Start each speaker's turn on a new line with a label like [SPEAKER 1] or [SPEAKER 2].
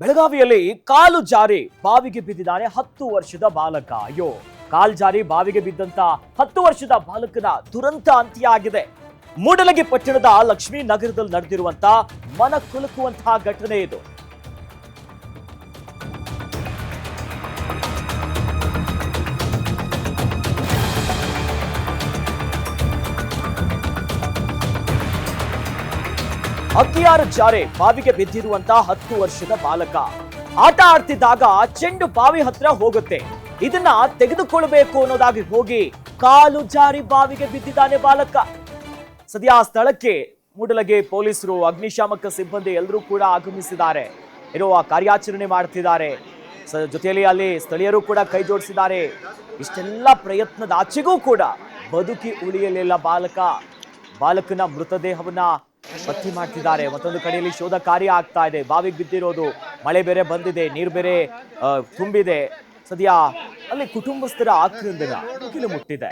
[SPEAKER 1] ಬೆಳಗಾವಿಯಲ್ಲಿ ಕಾಲು ಜಾರಿ ಬಾವಿಗೆ ಬಿದ್ದಿದ್ದಾನೆ ಹತ್ತು ವರ್ಷದ ಬಾಲಕ. ಅಯ್ಯೋ, ಕಾಲ್ ಜಾರಿ ಬಾವಿಗೆ ಬಿದ್ದಂತ ಹತ್ತು ವರ್ಷದ ಬಾಲಕನ ದುರಂತ ಅಂತ್ಯ ಆಗಿದೆ ಮೂಡಲಗಿ ಪಟ್ಟಣದ ಲಕ್ಷ್ಮೀ ನಗರದಲ್ಲಿ ನಡೆದಿರುವಂತ ಮನ ಕುಲುಕುವಂತಹ ಘಟನೆ ಇದು. ಅಕ್ಕಿಯಾರ ಜಾರೆ ಬಾವಿಗೆ ಬಿದ್ದಿರುವಂತ ಹತ್ತು ವರ್ಷದ ಬಾಲಕ. ಆಟ ಆಡ್ತಿದ್ದಾಗ ಚೆಂಡು ಬಾವಿ ಹತ್ರ ಹೋಗುತ್ತೆ. ಇದನ್ನ ತೆಗೆದುಕೊಳ್ಬೇಕು ಅನ್ನೋದಾಗಿ ಹೋಗಿ ಕಾಲು ಜಾರಿ ಬಾವಿಗೆ ಬಿದ್ದಿದ್ದಾನೆ ಬಾಲಕ. ಸದ್ಯ ಆ ಸ್ಥಳಕ್ಕೆ ಮೂಡಲಗೆ ಪೊಲೀಸರು ಅಗ್ನಿಶಾಮಕ ಸಿಬ್ಬಂದಿ ಎಲ್ಲರೂ ಕೂಡ ಆಗಮಿಸಿದ್ದಾರೆ. ಏನೋ ಆ ಕಾರ್ಯಾಚರಣೆ ಮಾಡ್ತಿದ್ದಾರೆ. ಜೊತೆಯಲ್ಲಿ ಅಲ್ಲಿ ಸ್ಥಳೀಯರು ಕೂಡ ಕೈ ಜೋಡಿಸಿದ್ದಾರೆ. ಇಷ್ಟೆಲ್ಲ ಪ್ರಯತ್ನದ ಆಚೆಗೂ ಕೂಡ ಬದುಕಿ ಉಳಿಯಲಿಲ್ಲ ಬಾಲಕ. ಬಾಲಕನ ಮೃತದೇಹವನ್ನ ಪತ್ತೆ ಮಾಡ್ತಿದ್ದಾರೆ. ಮತ್ತೊಂದು ಕಡೆಯಲ್ಲಿ ಶೋಧ ಕಾರ್ಯ ಆಗ್ತಾ ಇದೆ. ಬಾವಿಗೆ ಬಿದ್ದಿರೋದು ಮಳೆ ಬೇರೆ ಬಂದಿದೆ, ನೀರು ಬೇರೆ ತುಂಬಿದೆ. ಸದ್ಯ ಅಲ್ಲಿ ಕುಟುಂಬಸ್ಥರ ಆಕ್ರಂದನ ಮುಟ್ಟಿದೆ